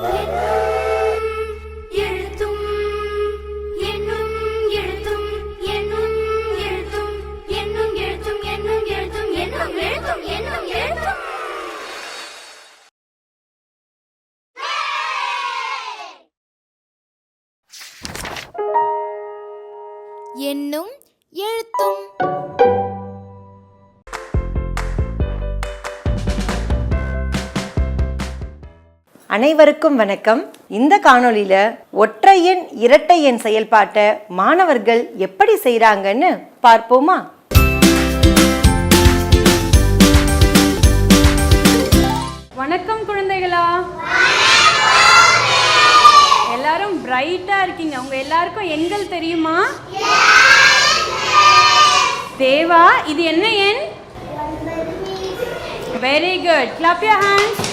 Yeah. அனைவருக்கும் வணக்கம். இந்த காணொளியில ஒற்றை எண் இரட்டை எண் செயல்பாட்டை மாணவர்கள் எப்படி செய்றாங்கன்னு பார்ப்போமா? வணக்கம் குழந்தைகளா. எல்லாரும் பிரைட்டா இருக்கீங்க. உங்க எல்லாருக்கும் எண்கள் தெரியுமா? தேவா இது என்ன எண்? Very good clap your hands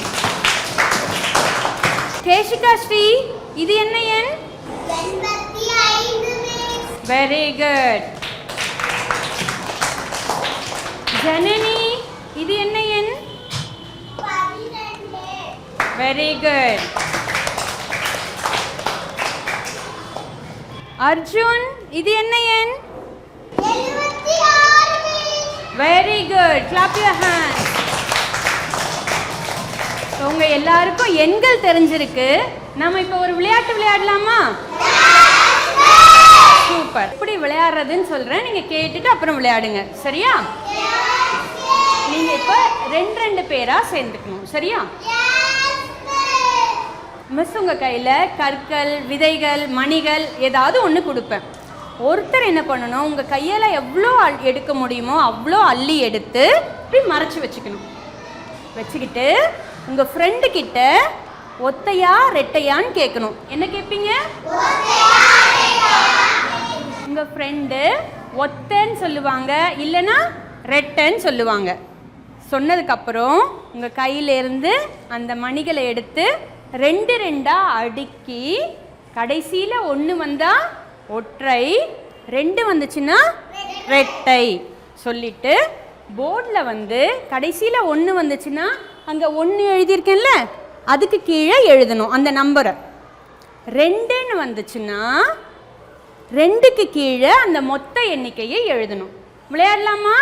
Keshika Sri இது என்ன எண்? வெரி குட் ஜனனி இது என்ன எண்? வெரி குட் அர்ஜுன் இது என்ன எண்? Very good clap your hand உங்க எல்லாருக்கும் எண்கள் தெரிஞ்சிருக்கு. நம்ம இப்போ ஒரு விளையாட்டு விளையாடலாமா? சூப்பர். எப்படி விளையாடுறதுன்னு சொல்றேன். நீங்க கேட்டுட்டு அப்புறம் விளையாடுங்க. சரியா? நீங்க இப்போ ரெண்டு ரெண்டு பேரா சேர்ந்துக்கணும். சரியா? மிஸ் உங்க கையில கற்கள் விதைகள் மணிகள் ஏதாவது ஒன்று கொடுப்பேன். ஒருத்தர் என்ன பண்ணணும்? உங்க கையால எவ்வளோ எடுக்க முடியுமோ அவ்வளோ அள்ளி எடுத்து இப்படி மறைச்சு வச்சுக்கணும். வச்சுக்கிட்டு உங்கள் ஃப்ரெண்டு கிட்ட ஒத்தையா ரெட்டையான்னு கேட்கணும் என்ன கேட்பீங்க உங்க ஃப்ரெண்டு ஒத்தன்னு சொல்லுவாங்க இல்லைன்னா ரெட்டைன்னு சொல்லுவாங்க. சொன்னதுக்கப்புறம் உங்கள் கையிலேருந்து அந்த மணிகளை எடுத்து ரெண்டு ரெண்டாக அடுக்கி கடைசியில் ஒன்று வந்தால் ஒற்றை ரெண்டு வந்துச்சுன்னா ரெட்டை. சொல்லிட்டு போர்டில் வந்து கடைசியில் ஒன்று வந்துச்சுன்னா அங்கே ஒன்று எழுதியிருக்கேன்ல அதுக்கு கீழே எழுதணும் அந்த நம்பரை ரெண்டுன்னு வந்துச்சுன்னா ரெண்டுக்கு கீழே அந்த மொத்த எண்ணிக்கையை எழுதணும். விளையாடலாமா?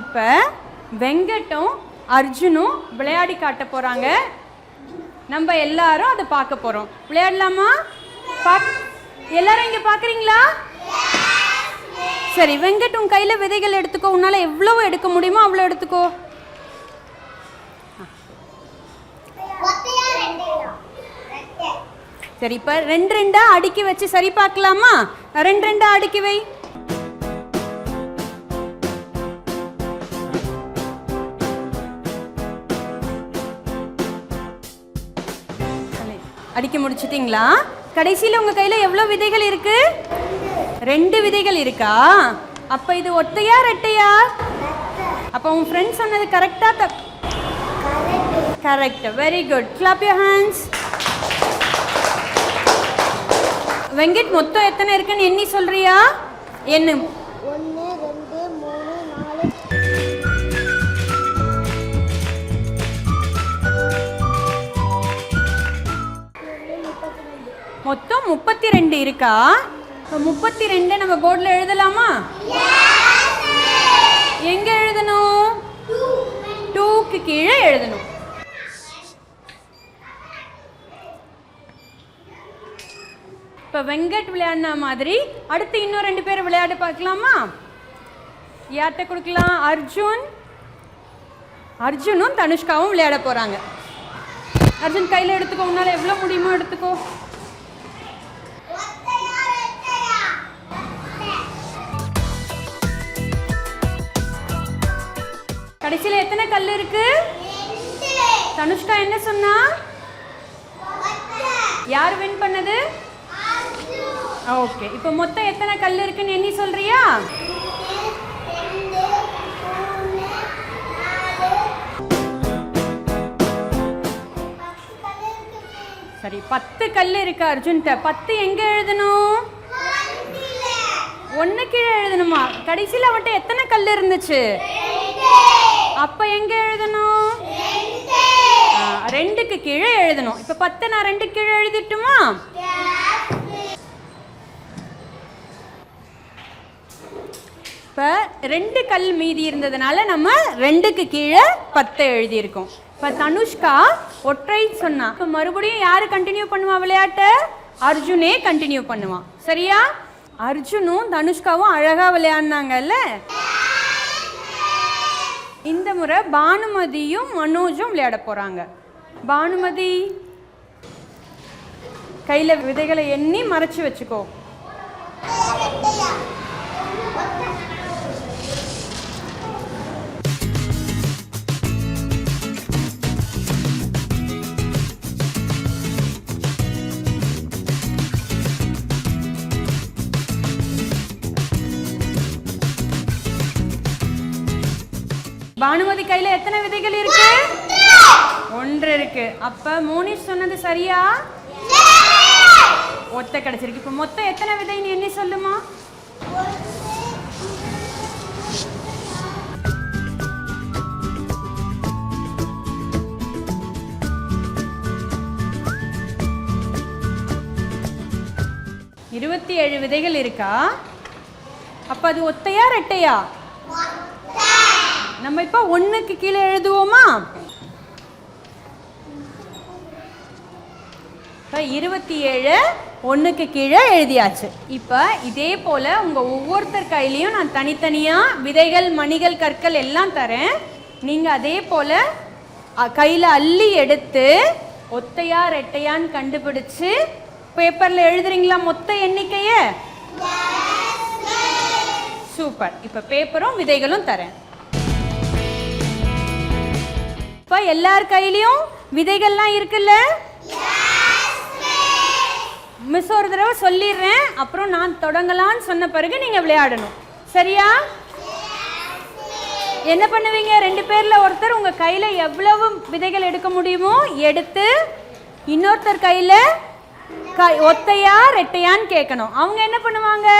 இப்போ வெங்கட்டும் அர்ஜுனும் விளையாடி காட்ட போகிறாங்க நம்ம எல்லாரும் அதை பார்க்க போகிறோம் விளையாடலாமா? பாக் எல்லாரும் இங்கே பார்க்குறீங்களா சரி வெங்கட் உன் கையில் விதைகள் எடுத்துக்கோ. உன்னால் எவ்வளோ எடுக்க முடியுமோ அவ்வளோ எடுத்துக்கோ. சரி இப்போ ரெண்டு ரெண்டா அடுக்கி வச்சு சரி பார்க்கலாமா? ரெண்டு ரெண்டா அடுக்கி வை. அடிக்க முடிச்சிட்டிங்களா? கடைசியில் உங்கள் கையில் எவ்வளோ விதைகள் இருக்கு? ரெண்டு விதைகள் இருக்கா? அப்போ இது ஒத்தையா ரெட்டையா? அப்போ உன் ஃப்ரெண்ட் சொன்னது கரெக்டாக correct very good clap your hands Venkat மொத்தம் எத்தனை இருக்குன்னு எண்ணி சொல்றியா? எண்ணு. ஒன்று ரெண்டு மூணு நாலு. மொத்தம் முப்பத்தி ரெண்டு இருக்கா? முப்பத்தி ரெண்டு நம்ம போர்டில் எழுதலாமா? எங்க எழுதணும்? டூக்கு கீழே எழுதணும். இப்போ வெங்கட் விளையாடின மாதிரி அடுத்து இன்னும் ரெண்டு பேர் விளையாட பார்க்கலாமா? யார்கிட்ட கொடுக்கலாம்? அர்ஜுன். அர்ஜுனும் தனுஷ்காவும் விளையாட போகிறாங்க அர்ஜுன் கையில் எடுத்துக்கோ உன்னால் எவ்வளோ முடியுமோ எடுத்துக்கோ. கடைசியில் எத்தனை கல் இருக்கு? தனுஷ்கா என்ன சொன்னா? யார் வின் பண்ணது? ஓகே. இப்போ மொத்தம் எத்தனை கல் இருக்குன்னு எண்ணி சொல்றியா? சரி பத்து கல் இருக்கு அர்ஜுன்கிட்ட. பத்து எங்க எழுதணும்? ஒன்று கீழே எழுதணுமா? கடைசியில் அவன்கிட்ட எத்தனை கல் இருந்துச்சு? அப்ப எங்க எழுதணும்? ரெண்டுக்கு கீழே எழுதணும். இப்போ பத்தை நான் ரெண்டு கீழே எழுதிட்டுமா? இப்போ ரெண்டு கல் மீதி இருந்ததுனால நம்ம ரெண்டுக்கு கீழே பத்தை எழுதியிருக்கோம். இப்போ தனுஷ்கா ஒற்றை சொன்னா. இப்போ மறுபடியும் யார் கண்டினியூ பண்ணுவா விளையாட்டை? அர்ஜுனே கண்டினியூ பண்ணுவான் சரியா? அர்ஜுனும் தனுஷ்காவும் அழகாக விளையாடினாங்கல்ல? இந்த முறை பானுமதியும் மனோஜும் விளையாட போகிறாங்க பானுமதி கையில் விதைகளை எண்ணி மறைச்சி வச்சுக்கோ. பானுமதி கையில எத்தனை விதைகள் இருக்கு? ஒன்று இருக்கு. அப்ப மோனிஷ் சொன்னது சரியா? ஒத்த கிடைச்சிருக்கு. இப்ப மொத்தம் எத்தனை விதைன்னு எண்ணி சொல்லுமா? இருபத்தி ஏழு விதைகள் இருக்கா? அப்ப அது ஒத்தையா ரெட்டையா? நம்ம இப்போ ஒண்ணுக்கு கீழே எழுதுவோமா? இப்போ இருபத்தி ஏழு ஒன்றுக்கு கீழே எழுதியாச்சு. இப்போ இதே போல் உங்கள் ஒவ்வொருத்தர் கையிலையும் நான் தனித்தனியாக விதைகள் மணிகள் கற்கள் எல்லாம் தரேன். நீங்கள் அதே போல் கையில் அள்ளி எடுத்து ஒத்தையா ரெட்டையான்னு கண்டுபிடிச்சு பேப்பரில் எழுதுறீங்களா மொத்த எண்ணிக்கையை? சூப்பர் இப்போ பேப்பரும் விதைகளும் தரேன். இப்போ எல்லார் கையிலையும் விதைகள்லாம் இருக்குல்ல? மிஸ் ஒரு தடவை சொல்லிடுறேன். அப்புறம் நான் தொடங்கலாம்னு சொன்ன பிறகு நீங்கள் விளையாடணும். சரியா? என்ன பண்ணுவீங்க? ரெண்டு பேரில் ஒருத்தர் உங்கள் கையில் எவ்வளவு விதைகள் எடுக்க முடியுமோ எடுத்து இன்னொருத்தர் கையில் கை ஒத்தையா ரெட்டையான்னு கேட்கணும். அவங்க என்ன பண்ணுவாங்க?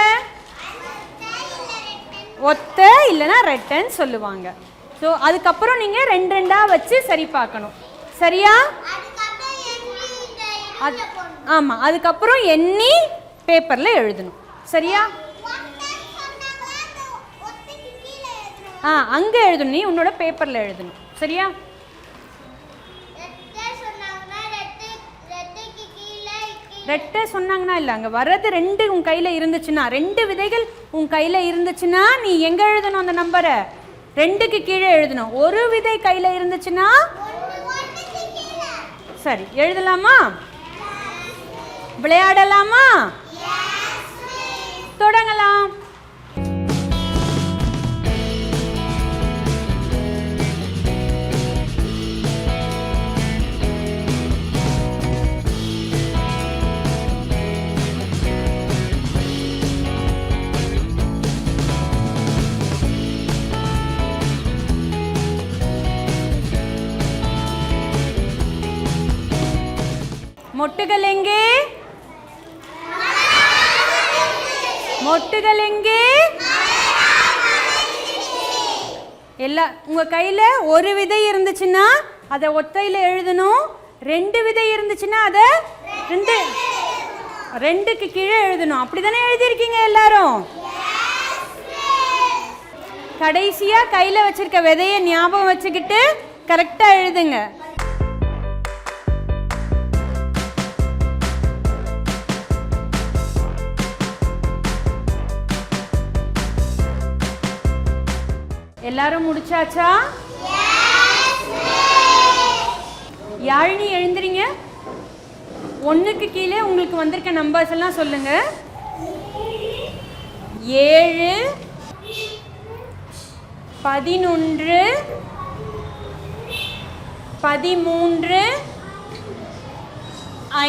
ஒத்த இல்லைன்னா ரெட்டைன்னு சொல்லுவாங்க. ஸோ அதுக்கப்புறம் நீங்கள் ரெண்டு ரெண்டாக வச்சு சரி பார்க்கணும். சரியா? அது ஆமாம் அதுக்கப்புறம் எண்ணி பேப்பரில் எழுதணும். சரியா? ஆ அங்கே எழுதணும். நீ உன்னோட பேப்பரில் எழுதணும். சரியா? ரெட்டை சொன்னாங்கன்னா இல்லை அங்கே வர்றது ரெண்டு உன் கையில் இருந்துச்சுன்னா ரெண்டு விதைகள் உன் கையில் இருந்துச்சுன்னா நீ எங்கே எழுதணும் அந்த நம்பரை ரெண்டுக்கு கீழே எழுதணும். ஒரு விதை கையில் இருந்துச்சுன்னா? சரி எழுதலாமா? விளையாடலாமா? தொடங்கலாம். மொட்டுகள் எங்கே? மொட்டுகள் எங்கே? எல்லா உங்க கையில ஒரு விதை இருந்துச்சுன்னா அதை ஒத்தையில எழுதணும். ரெண்டு விதை இருந்துச்சுன்னா அதை ரெண்டு ரெண்டுக்கு கீழே எழுதணும். அப்படிதானே எழுதியிருக்கீங்க எல்லாரும்? கடைசியா கையில வச்சிருக்க விதைய ஞாபகம் வச்சுக்கிட்டு கரெக்டா எழுதுங்க. எல்லாரும் முடிச்சாச்சா? யாழினி எழுந்துறீங்க ஒன்றுக்கு கீழே உங்களுக்கு வந்திருக்க நம்பர்ஸ் எல்லாம் சொல்லுங்க. ஏழு பதினொன்று பதிமூன்று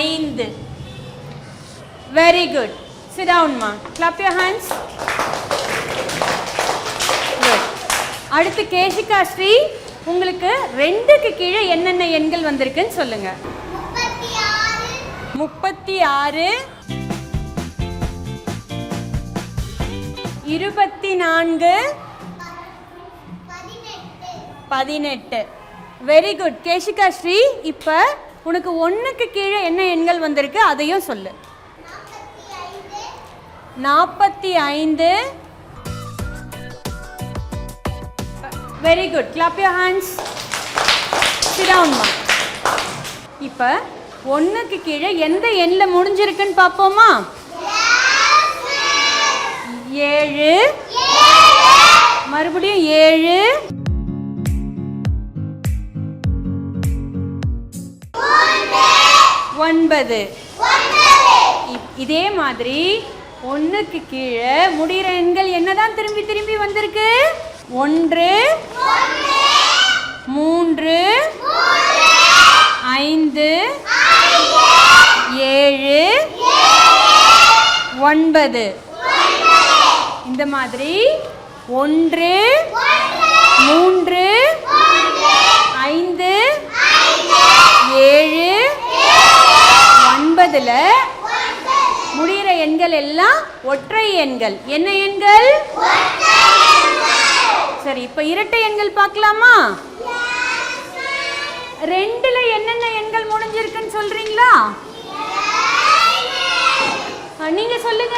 ஐந்து. வெரி குட் சிட் டவுன்மா கிளப் யூர் ஹேண்ட்ஸ் அடுத்து கேஷிகா ஸ்ரீ உங்களுக்கு ரெண்டுக்கு கீழே என்னென்ன எண்கள் வந்திருக்குன்னு சொல்லுங்க. முப்பத்தி ஆறு இருபத்தி நான்கு பதினெட்டு. வெரி குட் கேஷிகா ஸ்ரீ இப்போ உனக்கு ஒன்றுக்கு கீழே என்ன எண்கள் வந்திருக்கு அதையும் சொல்லு. நாற்பத்தி ஐந்து very good clap your hands சிடாவுன்மா இப்போ ஒன்றுக்கு கீழே எந்த எண்ணில் முடிஞ்சிருக்குன்னு பார்ப்போமா? ஏழு. மறுபடியும் ஏழு. ஒன்பது. இப்- இதே மாதிரி ஒன்றுக்கு கீழே முடிகிற எண்கள் என்னதான் திரும்பி திரும்பி வந்திருக்கு? ஒன்று மூன்று ஐந்து ஏழு ஒன்பது. இந்த மாதிரி ஒன்று மூன்று ஐந்து ஏழு ஒன்பதில் முடிகிற எண்கள் எல்லாம் ஒற்றை எண்கள். என்ன எண்கள்? சரி இப்ப இரட்டை எண்கள் பார்க்கலாமா? ரெண்டுல என்னென்ன எண்கள் முடிஞ்சிருக்குன்னு சொல்றீங்களா? நீங்க சொல்லுங்க.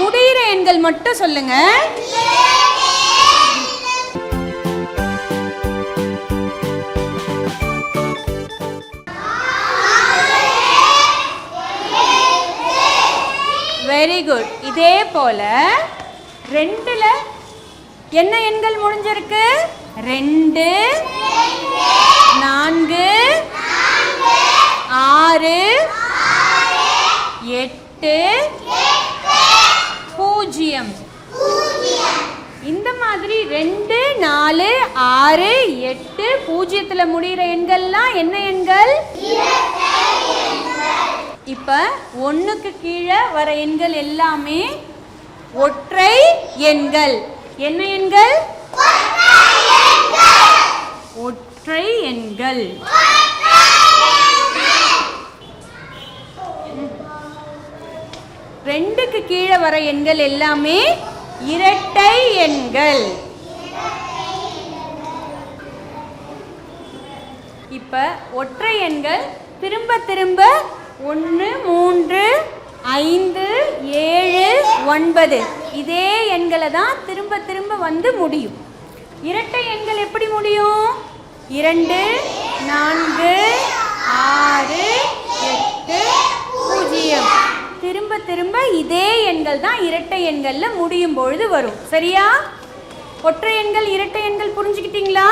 முடிகிற எண்கள் மட்டும் சொல்லுங்க. வெரி குட் இதே போல ரெண்டுல என்ன எண்கள் முடிஞ்சிருக்கு? ரெண்டு நான்கு ஆறு எட்டு பூஜ்ஜியம். இந்த மாதிரி ரெண்டு நாலு ஆறு எட்டு பூஜ்ஜியத்தில் முடிகிற எண்கள்லாம் என்ன எண்கள்? இப்போ ஒன்றுக்கு கீழே வர எண்கள் எல்லாமே ஒற்றை எண்கள். என்ன எண்கள்? ஒற்றை எண்கள். ரெண்டுக்கு கீழே வர எண்கள் எல்லாமே இரட்டை எண்கள். இப்ப ஒற்றை எண்கள் திரும்ப திரும்ப ஒன்று மூன்று ஐந்து ஏழு ஒன்பது. இதே எண்களை தான் திரும்ப திரும்ப வந்து முடியும். இரட்டை எண்கள் எப்படி முடியும்? இரண்டு நான்கு ஆறு எட்டு பூஜ்ஜியம். திரும்ப திரும்ப இதே எண்கள் தான் இரட்டை எண்களில் முடியும் பொழுது வரும். சரியா? ஒற்றை எண்கள் இரட்டை எண்கள் புரிஞ்சுக்கிட்டீங்களா?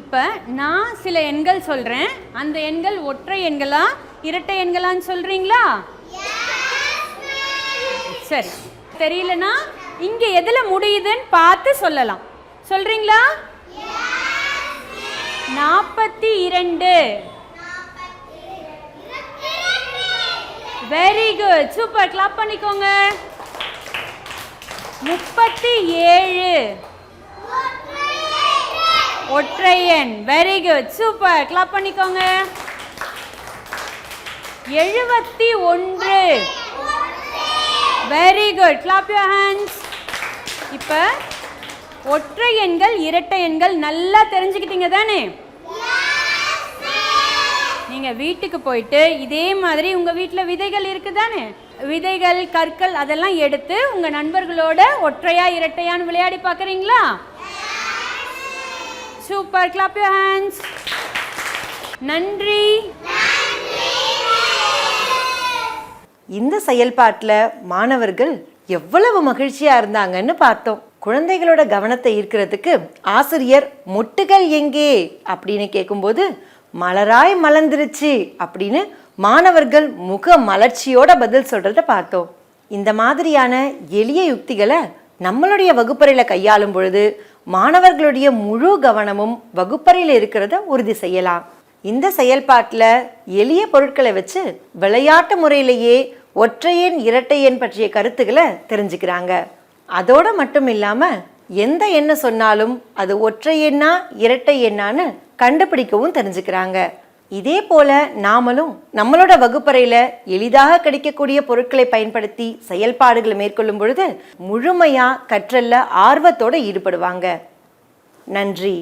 இப்போ நான் சில எண்கள் சொல்கிறேன் அந்த எண்கள் ஒற்றை எண்களா இரட்டை எண்களான்னு சொல்கிறீங்களா சரி. தெரியலனா இங்கே எதில் முடியுதுன்னு பார்த்து சொல்லலாம். சொல்கிறீங்களா நாற்பத்தி இரண்டு. வெரி குட் சூப்பர் கிளாப் பண்ணிக்கோங்க. முப்பத்தி ஏழு. ஒற்றையன் வெரி குட் சூப்பர் கிளாப் பண்ணிக்கோங்க. எழுபத்தி ஒன்று. Very good clap your hands இப்போ ஒற்றை எண்கள் இரட்டை எண்கள் நல்லா தெரிஞ்சுக்கிட்டீங்க தானே? நீங்கள் வீட்டுக்கு போயிட்டு இதே மாதிரி உங்கள் வீட்டில் விதைகள் இருக்குது தானே? விதைகள் கற்கள் அதெல்லாம் எடுத்து உங்கள் நண்பர்களோட ஒற்றையா இரட்டையான்னு விளையாடி பார்க்குறீங்களா? சூப்பர் கிளாப் யூர் ஹேண்ட்ஸ் நன்றி. இந்த செயல்பாட்டில் மாணவர்கள் எவ்வளவு மகிழ்ச்சியாக இருந்தாங்கன்னு பார்த்தோம். குழந்தைகளோட கவனத்தை ஈர்க்கிறதுக்கு ஆசிரியர் மொட்டுகள் எங்கே? அப்படின்னு கேட்கும்போது மலராய் மலர்ந்துருச்சு அப்படின்னு மாணவர்கள் முக மலர்ச்சியோட பதில் சொல்றத பார்த்தோம். இந்த மாதிரியான எளிய யுக்திகளை நம்மளுடைய வகுப்பறையில் கையாளும் பொழுது மாணவர்களுடைய முழு கவனமும் வகுப்பறையில் இருக்கிறத உறுதி செய்யலாம். இந்த செயல்பாட்டில் எளிய பொருட்களை வச்சு விளையாட்டு முறையிலேயே ஒற்றையன் இரட்டையன் பற்றிய கருத்துக்களை தெரிஞ்சுக்கிறாங்க. அதோடு மட்டும் இல்லாமல் எந்த எண்ணை சொன்னாலும் அது ஒற்றை எண்ணா இரட்டை எண்ணான்னு கண்டுபிடிக்கவும் தெரிஞ்சுக்கிறாங்க. இதே போல நாமளும் நம்மளோட வகுப்பறையில் எளிதாக கிடைக்கக்கூடிய பொருட்களை பயன்படுத்தி செயல்பாடுகளை மேற்கொள்ளும் பொழுது முழுமையாக கற்றல்ல ஆர்வத்தோட ஈடுபடுவாங்க. நன்றி.